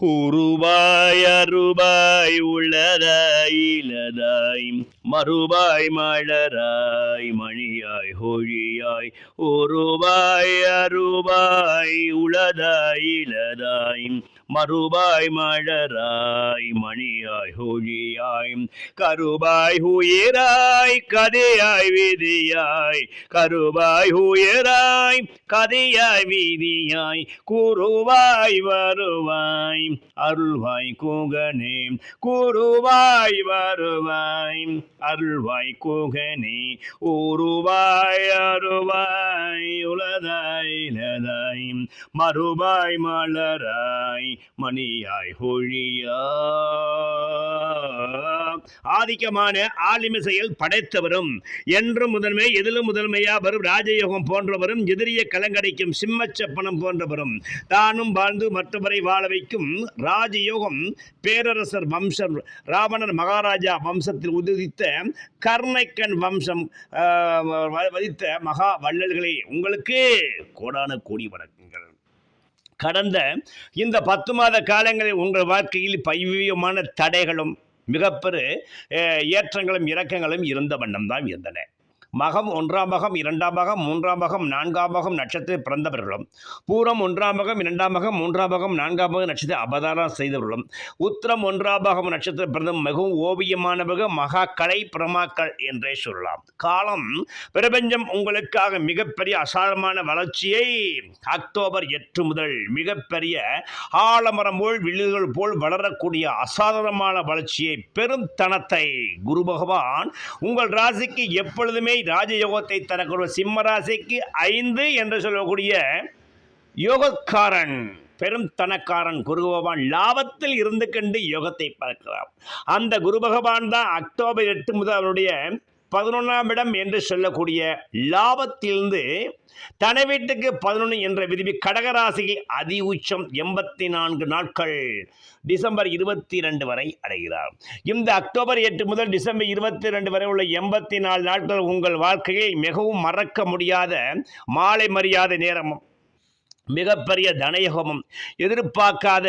உருவாய் அருபாய் உள்ளதாய் இலதாய் மறுபாய் மலராய் மணியாய் ஹொழியாய் ஒருபாய் அருபாய் உளதாய் இலதாய் மறுபாய் மழராய் மணியாய் ஹொழியாய் கருபாய் உயராய் கதையாய் விதியாய் கருபாய் உயராய் கதையாய் விதியாய் கூறுவாய் வருவாய் அருள்வாய் கூகனே கூறுவாய் வருவாய் அருள்வாய் கூகனே ஊருவாய் அருவாய் உலதாய் இலதாய் மறுபாய் மலராய் மணியாய் ஹொழியா ஆதிக்கமான ஆலிமிசையில் படைத்தவரும் என்றும் முதன்மை எதிலும் முதன்மையா வரும் ராஜயோகம் போன்றவரும் எதிரிய கலங்கடைக்கும் சிம்மச்சப்பனம் போன்றவரும் தானும் வாழ்ந்து மற்றவரை வாழ வைக்கும் ராஜயோகம் பேரரசர் வம்சம் ராவணன் மகாராஜா வம்சத்தில் உதித்த கர்ணைக்கன் வம்சம் வதித்த மகா வள்ளல்களே உங்களுக்கு கோடான கோடி வணக்கம். கடந்த இந்த பத்து மாத காலங்களில் உங்கள் வாழ்க்கையில் பைவியமான தடைகளும் மிகப்பெரு ஏற்றங்களும் இறக்கங்களும் இருந்த வண்ணம் தான் இருந்தன. மகம் ஒன்றாம் மகம் இரண்டாம் மகம் மூன்றாம் மகம் நான்காம் மகம் நட்சத்திரத்தில் பிறந்தவர்களும். பூரம் ஒன்றாம் மகம் இரண்டாம் மகம் மூன்றாம் மகம் நான்காம் மகம் நட்சத்திர அவதாரம் செய்தவர்களும். உத்திரம் ஒன்றாம் மகம் நட்சத்திரம் பிறந்த மிகவும் ஓவியமானவர்கள் மகா கலை பிரமாக்கள் என்றே சொல்லலாம். காலம் பிரபஞ்சம் உங்களுக்காக மிகப்பெரிய அசாரமான வளர்ச்சியை அக்டோபர் எட்டு முதல் மிகப்பெரிய ஆலமரம் போல் வில்லுகள் போல் வளரக்கூடிய அசாதாரணமான வளர்ச்சியை பெரும் தனத்தை குரு பகவான் உங்கள் ராசிக்கு எப்பொழுதுமே ராஜயோகத்தை தரக்கூடிய சிம்மராசிக்கு ஐந்து என்று சொல்லக்கூடிய யோகக்காரன் பெரும் தனக்காரன் குரு பகவான் லாபத்தில் இருந்து கண்டு யோகத்தை பார்க்கிறார். அந்த குரு பகவான் தான் அக்டோபர் எட்டு முதல் அவருடைய பதினொன்றாம் இடம் என்று சொல்லக்கூடிய லாபத்திலிருந்து தன வீட்டுக்கு பதினொன்று என்ற விதிவி கடகராசியில் அதி உச்சம் எண்பத்தி நான்கு நாட்கள். டிசம்பர் இருபத்தி ரெண்டு வரை அடைகிறார். இந்த அக்டோபர் எட்டு முதல் டிசம்பர் இருபத்தி ரெண்டு வரை உள்ள எண்பத்தி நாலு நாட்கள் உங்கள் வாழ்க்கையை மிகவும் மறக்க முடியாத மாலை மரியாதை நேரமும் மிகப்பெரிய தனயகமும் எதிர்பார்க்காத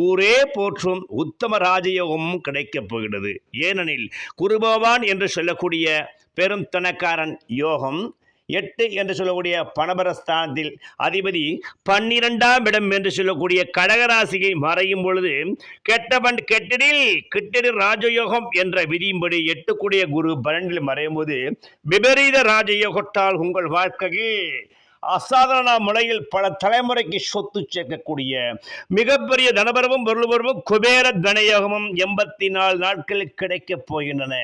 ஊரே போற்றும் உத்தம ராஜயோகமும் கிடைக்கப் போகிறது. ஏனெனில் குருபவான் என்று சொல்லக்கூடிய பெரும் தனக்காரன் யோகம் எட்டு என்று சொல்லக்கூடிய பணபரஸ்தானத்தில் அதிபதி பன்னிரெண்டாம் இடம் என்று சொல்லக்கூடிய கடகராசியை மறையும் பொழுது கெட்டவன் கெட்டிடில் கிட்டிடு ராஜயோகம் என்ற விதியின்படி எட்டுக்குடிய குரு பன்னெண்டில் மறையும் போது விபரீத ராஜயோகத்தால் உங்கள் வாழ்க்கையில் அசாதாரண முறையில் பல தலைமுறைக்கு சொத்து சேர்க்கக்கூடிய மிகப்பெரிய தனபரமும் பொருளுபரமும் குபேர தனயோகமும் எண்பத்தி நாலு நாட்களில் கிடைக்கப் போகின்றன.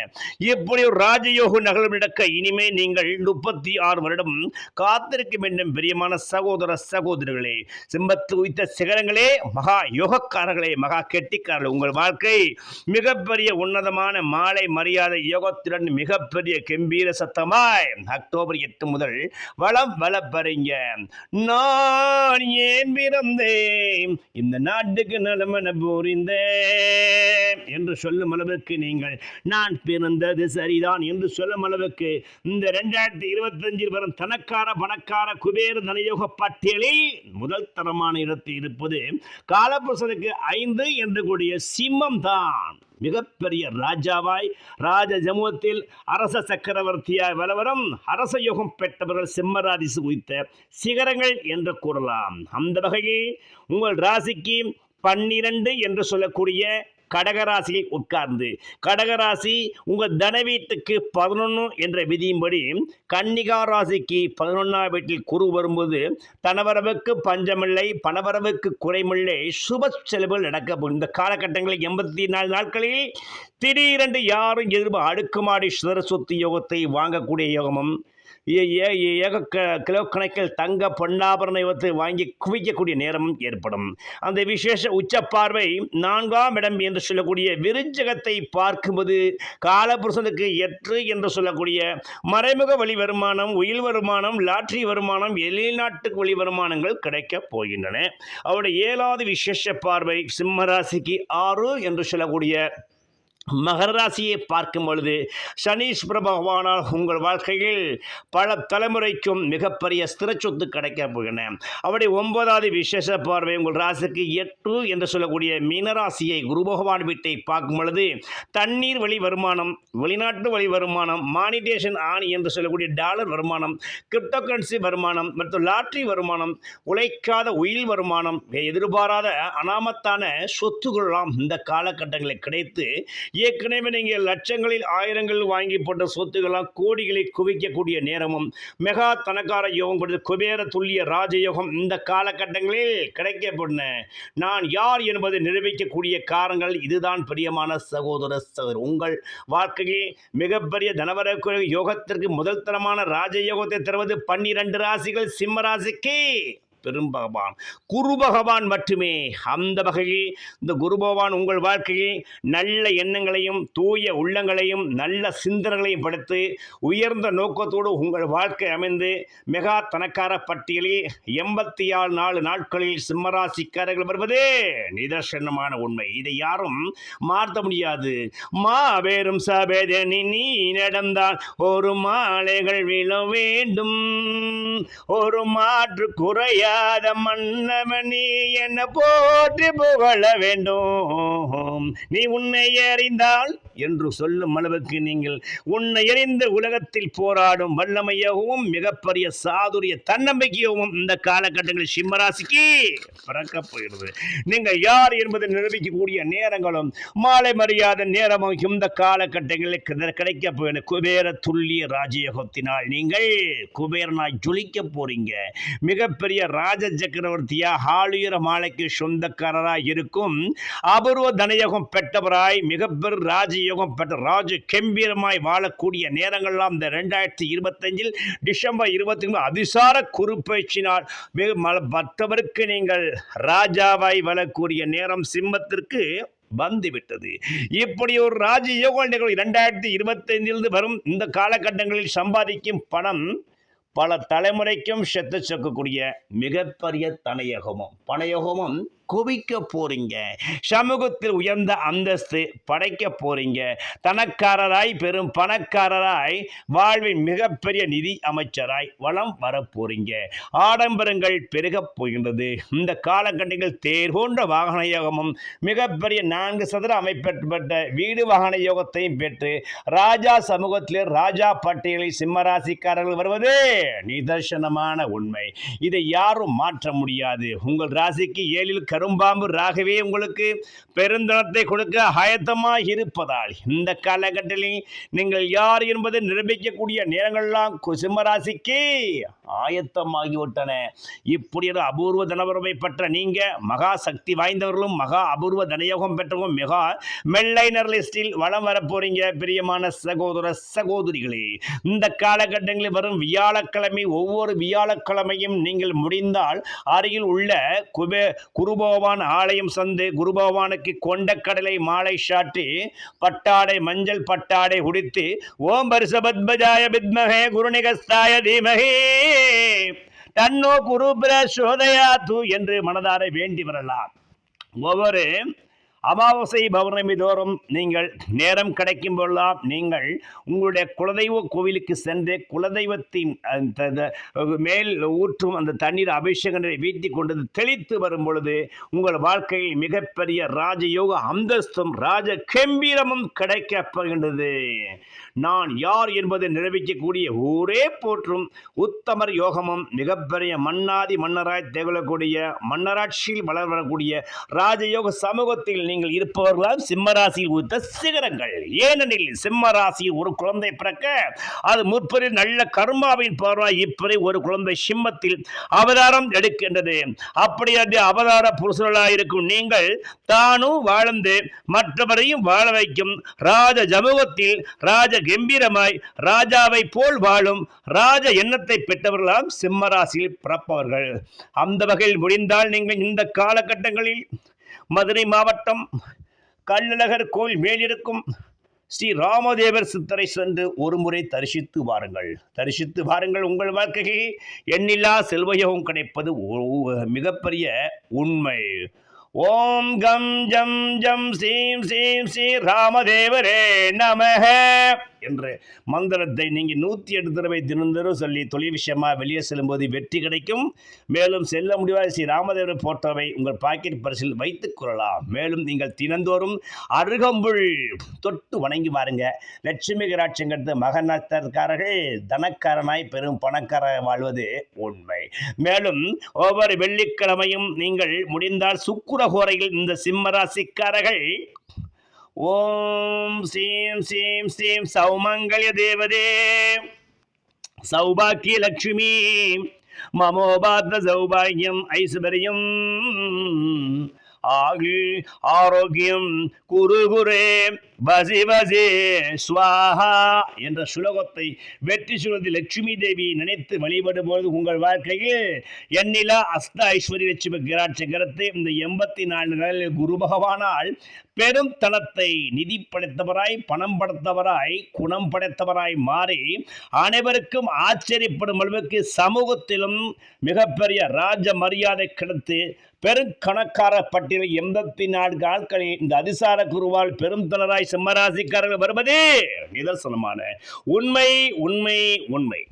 இப்படி ஒரு ராஜயோக நகரம் நடக்க இனிமே நீங்கள் முப்பத்தி ஆறு வருடம் காத்திருக்கும் என்னும் பிரியமான சகோதர சகோதரிகளே. சிம்பத்து உயித்த சிகரங்களே மகா யோகக்காரர்களே மகா கெட்டிக்காரர்களே உங்கள் வாழ்க்கை மிகப்பெரிய உன்னதமான மாலை மரியாதை யோகத்துடன் மிகப்பெரிய கம்பீர சத்தமாய் அக்டோபர் எட்டு முதல் வளம் வளப்பறீங்க நான் ஏன் பிறந்தேன் இந்த நாட்டுக்கு நலமன போரிந்தேன். என்று சொல்லும் அளவுக்கு நீங்கள் நான் பிறந்தது சரிதான் என்று சொல்லும் அளவுக்கு இந்த ரெண்டாயிரத்தி இருபத்தஞ்சில் வரும் தனக்கார பணக்கார குபேர தனயோக பட்டியலில் முதல் தரமான இடத்தில் இருப்பது காலபுருஷனுக்கு ஐந்து என்று கூடிய சிம்மம் தான் மிகப்பெரிய ராஜாவாய் ராஜ ஜமுகத்தில் அரச சக்கரவர்த்தியாய் வலவரம் அரச யோகம் பெற்றவர்கள் சிம்மராதிசு குறித்த சிகரங்கள் என்று கூறலாம். அந்த வகையில் உங்கள் ராசிக்கு பன்னிரண்டு என்று சொல்லக்கூடிய கடகராசியை உட்கார்ந்து கடகராசி உங்கள் தன வீட்டுக்கு பதினொன்று என்ற விதியின்படி கன்னிகா ராசிக்கு பதினொன்றாம் வீட்டில் குரு வரும்போது தனவரவுக்கு பஞ்சமில்லை பணவரவுக்கு குறைமில்லை சுப செலவுகள் நடக்கப்படும். இந்த காலகட்டங்களில் எண்பத்தி நாலு நாட்களில் திடீரென்று யாரும் எதிர்ப்பு அடுக்குமாடி சுதர சொத்து யோகத்தை வாங்கக்கூடிய யோகமும் ஏக க- கிலோ கணக்கில் தங்க பொன்னாபரண யோகத்தை வாங்கி குவிக்கக்கூடிய நேரமும் ஏற்படும். அந்த விசேஷ உச்ச பார்வை நான்காம் இடம் என்று சொல்லக்கூடிய விருஞ்சகத்தை பார்க்கும்போது காலபுருஷனுக்கு எற்று என்று சொல்லக்கூடிய மறைமுக வழி வருமானம் உயில் வருமானம் லாட்ரி வருமானம் வெளிநாட்டு வழி வருமானங்கள் கிடைக்கப் போகின்றன. அவருடைய ஏழாவது விசேஷ பார்வை சிம்மராசிக்கு ஆறு என்று சொல்லக்கூடிய மகர ராசியை பார்க்கும் பொழுது சனீஸ்வர பகவானால் உங்கள் வாழ்க்கையில் பல தலைமுறைக்கும் மிகப்பெரிய ஸ்திர சொத்து கிடைக்க போகின்றன. அவருடைய ஒன்பதாவது விசேஷ பார்வை உங்கள் ராசிக்கு எட்டு என்று சொல்லக்கூடிய மீனராசியை குரு பகவான் வீட்டை பார்க்கும் பொழுது தண்ணீர் வழி வருமானம் வெளிநாட்டு வழி வருமானம் மானிடேஷன் ஆணி என்று சொல்லக்கூடிய டாலர் வருமானம் கிரிப்டோ கரன்சி வருமானம் மற்றும் லாட்ரி வருமானம் உழைக்காத உயில் வருமானம் எதிர்பாராத அனாமத்தான சொத்துக்கள்லாம் இந்த காலகட்டங்களில் கிடைத்து ஏற்கனவே நீங்கள் லட்சங்களில் ஆயிரங்கள் வாங்கி போட்ட சொத்துக்களாம் கோடிகளை குவிக்கக்கூடிய நேரமும் மெகா தனக்கார யோகம் கொடுத்து குபேர துல்லிய ராஜயோகம் இந்த காலகட்டங்களில் கிடைக்கப்படும் நான் யார் என்பதை நிரூபிக்கக்கூடிய காரணங்கள் இதுதான் பிரியமான சகோதர சகோதரர் உங்கள் வாழ்க்கையில் மிகப்பெரிய தனவர யோகத்திற்கு முதல் தரமான ராஜயோகத்தை தருவது பன்னிரண்டு ராசிகள் சிம்ம ராசிக்கு. பெரும் பகவான். குரு பகவான் மட்டுமே. அந்த வகையில் இந்த குரு பகவான் உங்கள் வாழ்க்கையில் நல்ல எண்ணங்களையும் தூய உள்ளங்களையும் நல்ல சிந்தனைகளையும் படுத்து உயர்ந்த நோக்கத்தோடு உங்கள் வாழ்க்கை அமைந்து மெகா தனக்கார பட்டியலில் எண்பத்தி ஆறு நாலு நாட்களில் சிம்மராசிக்காரர்கள் வருவதே நிதர்சனமான உண்மை. இதை யாரும் மாற்ற முடியாது. மாபெரும் சபேதனி நீ நடந்தால் ஒரு மாலைகள் விழ வேண்டும். ஒரு மாற்று குறையாத மன்னவனி என்ன போற்றி புகழ வேண்டும். நீ உன்னை அறிந்தால் என்று சொல்லும் அளவுக்கு நீங்கள் உன்னை அறிந்த உலகத்தில் போராடும் வல்லமையாகவும் மிகப்பெரிய சாதுரிய தன்னம்பிக்கையாகவும் இந்த காலகட்டங்களில் சிம்மராசிக்கு பிறக்க போகிறது. நீங்கள் யார் என்பதை நிரூபிக்கக்கூடிய நேரங்களும் மாலை மரியாதை நேரமும் இந்த காலகட்டங்களில் கிடைக்க போயிடும் குபேர துல்லிய ராஜயோகத்தினால் நீங்கள் குபேரனாய் ஜொலிக்க போறீங்க. மிகப்பெரிய ராஜ சக்கரவர்த்தியா ஹாலியர மாலைக்கு சொந்தக்காரராய் இருக்கும். அபூர்வ தனயோகம் பெற்றவராய் மிகப்பெரு ராஜயோகம் பெற்ற ராஜ கம்பீரமாய் வாழக்கூடிய நேரங்கள்லாம் இந்த ரெண்டாயிரத்தி இருபத்தஞ்சில் டிசம்பர் இருபத்தி மூணு அதிசார குறுப்பயிற்சினால் மிக மற்றவருக்கு நீங்கள் ராஜாவாய் வளரக்கூடிய நேரம் சிம்மத்திற்கு வந்துவிட்டது. இப்படி ஒரு ராஜயோக நிகழ்வு இரண்டாயிரத்தி இருபத்தைந்திலிருந்து வரும் இந்த காலகட்டங்களில் சம்பாதிக்கும் பணம் பல தலைமுறைக்கும் செத்து சொக்கக்கூடிய மிகப்பெரிய தனயோகமும். பணயோகமும் குவிக்க போறீங்க. சமூகத்தில் உயர்ந்த அந்தஸ்து படைக்க போறீங்க. தனக்காரராய் பெரும் பணக்காரராய் வாழ்வின் மிகப்பெரிய நிதி அமைச்சராய் வளம் வரப்போறீங்க ஆடம்பரங்கள் பெருகப் போகின்றது. இந்த காலகட்டங்கள் தேர் போன்ற வாகன யோகமும் மிகப்பெரிய நான்கு சதுர அமைப்பெற்ற வீடு வாகன யோகத்தையும் பெற்று ராஜா சமூகத்திலே ராஜா பட்டியலில் சிம்மராசிக்காரர்கள் வருவது நிதர்சனமான உண்மை. இதை யாரும் மாற்ற முடியாது. உங்கள் ராசிக்கு ஏழில் கரு கரும்பாம்பு ராகவே உங்களுக்கு பெருந்தனத்தை கொடுக்க ஆயத்தமாக இருப்பதால் இந்த காலகட்டத்தில் நீங்கள் யார் என்பதை நிரூபிக்கக்கூடிய நேரங்கள்லாம் கு- ஆயத்தமாகிவிட்டன. இப்படி ஒரு அபூர்வ தனபுரமை பெற்ற நீங்க மகா சக்தி வாய்ந்தவர்களும் மகா அபூர்வ தனயோகம் பெற்றவும் மிகா மெல்லைனர் லிஸ்டில் வளம் வரப்போறீங்க பிரியமான சகோதர சகோதரிகளே. இந்த காலகட்டங்களில் வரும் வியாழக்கிழமை ஒவ்வொரு வியாழக்கிழமையும் நீங்கள் முடிந்தால் அருகில் உள்ள குபே குருபோவான் ஆலயம் சந்து குருபகவானுக்கு கொண்டக்கடலை மாலை சாட்டி பட்டாடை மஞ்சள் பட்டாடை உடித்து ஓம் பரிசபத்மஜாய வித்மகே குருநிகஸ்தாய தீமகே. தன்னோ குரு தூ என்று மனதார வேண்டி வரலாம். ஒவ்வொரு அமாவாசை பௌர்ணமி தோறும் நீங்கள் நேரம் கிடைக்கும் போதெல்லாம் நீங்கள் உங்களுடைய குலதெய்வ கோவிலுக்கு சென்று குலதெய்வத்தின் அந்த மேல் ஊற்றும் அந்த தண்ணீர் அபிஷேகங்களை வீட்டி கொண்டது தெளித்து வரும் பொழுது உங்கள் வாழ்க்கையில் மிகப்பெரிய ராஜயோக அந்தஸ்தும் ராஜ கம்பீரமும் கிடைக்கப்படுகின்றது நான் யார் என்பதை நிரூபிக்கக்கூடிய ஊரே போற்றும் உத்தமர் யோகமும் மிகப்பெரிய மன்னாதி மன்னராய் திகழக்கூடிய மன்னராட்சியில் வளர் வரக்கூடிய ராஜயோக சமூகத்தில் நீங்கள் இருப்பவர்களால் சிம்மராசியில் உத்த சிகரங்கள். ஏனெனில் சிம்மராசியில் ஒரு குழந்தை பிறக்க அது முற்பரி நல்ல கர்மாவின் பார்வாய் இப்படி ஒரு குழந்தை சிம்மத்தில் அவதாரம் எடுக்கின்றது. அப்படி அது அவதார புருஷர்களாயிருக்கும் நீங்கள் தானும் வாழ்ந்து மற்றவரையும் வாழ வைக்கும். ராஜ சமூகத்தில் ராஜ கம்பீரமாய் ராஜாவை போல் வாழும் ராஜ எண்ணத்தை பெற்றவர்களாம் சிம்மராசியில் பிறப்பவர்கள். அந்த வகையில் முடிந்தால் நீங்கள் இந்த காலகட்டங்களில் மதுரை மாவட்டம் கள்ளழகர் கோயில் மேலிருக்கும் ஸ்ரீ ராமதேவர் சித்தரை சென்று ஒரு முறை தரிசித்து வாருங்கள். தரிசித்து வாருங்கள் உங்கள் வாழ்க்கையில் எண்ணில்லா செல்வயோகம் கிடைப்பது மிகப்பெரிய உண்மை. ஓம் கம் ஜம் ஜம் சீம் சீம் ஸ்ரீ ராமதேவரே நமக. என்று மந்திரத்தை நீங்கள் நூற்றி எட்டு தடவை தினந்தரும் சொல்லி தொழில் விஷயமாக வெளியே செல்லும்போது வெற்றி கிடைக்கும். மேலும் செல்ல முடியாத ஸ்ரீ ராமதேவரை போன்றவை உங்கள் பாக்கெட் பரிசில் வைத்துக் கொள்ளலாம். மேலும் நீங்கள் தினந்தோறும் அருகம்புல் தொட்டு வணங்கி பாருங்க லட்சுமி கராட்சங்கிறது மகனத்தற்காரர்கள் தனக்காரனாய் பெரும் பணக்கார வாழ்வது உண்மை. மேலும் ஒவ்வொரு வெள்ளிக்கிழமையும் நீங்கள் முடிந்தால் சுக்குரகோரையில் இந்த சிம்மராசிக்காரர்கள் ஓம் ஸ்ரீம் ஸ்ரீம் ஸ்ரீம் சௌமங்கல்ய தேவதே. சௌபாக்கிய லக்ஷ்மி. மமோபாத்த சௌபாகியம் ஐஸ்வர்யம். ஆகி ஆரோக்கியம் குரு குரே. வசி வசி ஸ்வாஹா என்ற சுலோகத்தை வெற்றி சுழந்து லட்சுமி தேவியை நினைத்து வழிபடும்போது உங்கள் வாழ்க்கையில் எண்ணிலா அஸ்த ஐஸ்வரி லட்சுமி கிராட்சகரத்தை இந்த எண்பத்தி நாலு நாளில் குரு பகவானால் பெரும் தளத்தை நிதி படைத்தவராய் பணம் படைத்தவராய் குணம் படைத்தவராய் மாறி அனைவருக்கும் ஆச்சரியப்படும் அளவுக்கு சமூகத்திலும் மிகப்பெரிய ராஜ மரியாதை கிடைத்து பெருங்கணக்கார பட்டியலில் எண்பத்தி நான்கு ஆட்களில் இந்த அதிசார குருவால் பெரும் தளராய் சிம்மராசிக்காரர்கள் வருவதே. நிதர்சனமான உண்மை உண்மை உண்மை.